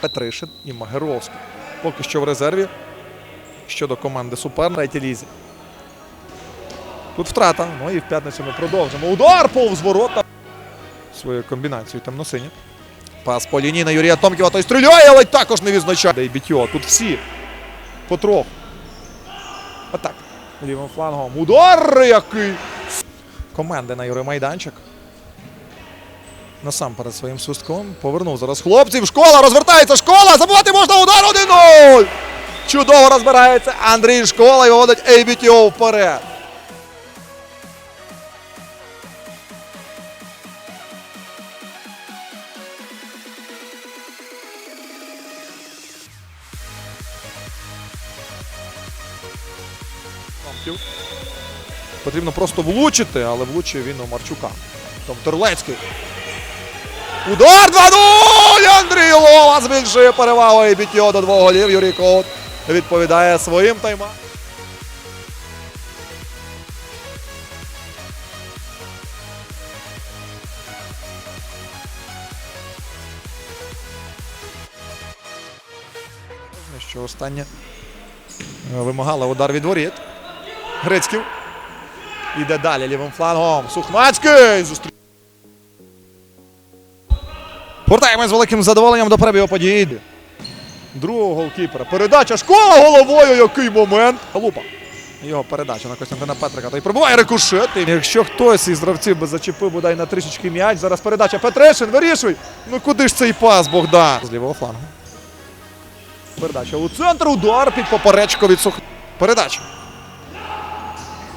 Петришин і Магеровський. Поки що в резерві щодо команди Супер третій лізі. Тут втрата. Ну і в п'ятницю ми продовжимо. Удар повз ворота. Своєю комбінацією темно-сині. Пас по лінії на Юрія Томківа. Той стріляє, але також не відзначає. Де й Бітьо. Тут всі потроху. Атак. Лівим флангом. Удар який! Команди на Євромайданчик. Насамперед своїм свистком. Повернув зараз хлопців. Школа розвертається. Школа! Забувати можна удар 1-0! Чудово розбирається Андрій Школа і виводить Ейбітіо вперед. Потрібно просто влучити, але влучив він у Марчука. Том Терлецький. Удар 2-0! Андрій Лова збільшує перевагу і бітьо до двох голів. Юрій Коут відповідає своїм тайма. Що останнє е, вимагала удар від воріт. Грицьків. Іде далі лівим флангом. Сухмацький. Зустріч. Повертаємось з великим задоволенням до перебігу події. Другого голкіпера. Передача школа головою. Який момент. Халупа. Його передача на Костянтина Петрика. Той пробуває рикошет. Якщо хтось із гравців би зачепив бодай на трішечки м'яч. Зараз передача Петришин. Вирішуй. Ну куди ж цей пас, Богдан? З лівого флангу. Передача у центр. Удар під поперечко від сух. Передача.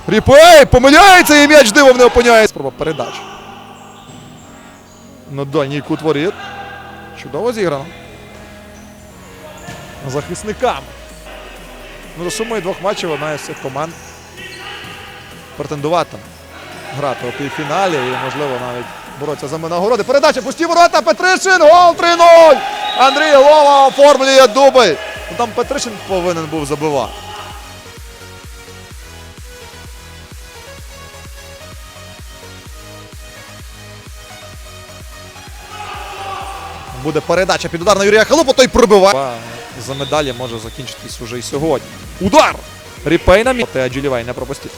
Ріпей помиляється і м'яч дивом не опиняє. Спроба передачі. На дальній кут. Чудово зіграно. Захисниками. Ну, за сумою двох матчів одна із цих команд претендуватиме грати у півфіналі і, можливо, навіть боротися за нагороди. Передача пусті ворота. Петришин. Гол 3-0. Андрій Лова оформлює дубль. Ну, Там Петришин повинен був забивати. Буде передача під удар на Юрія Халупу, той пробиває. За медалі може закінчитись уже і сьогодні. Удар! Ріпейна на мі... Аджилівай не пропустив.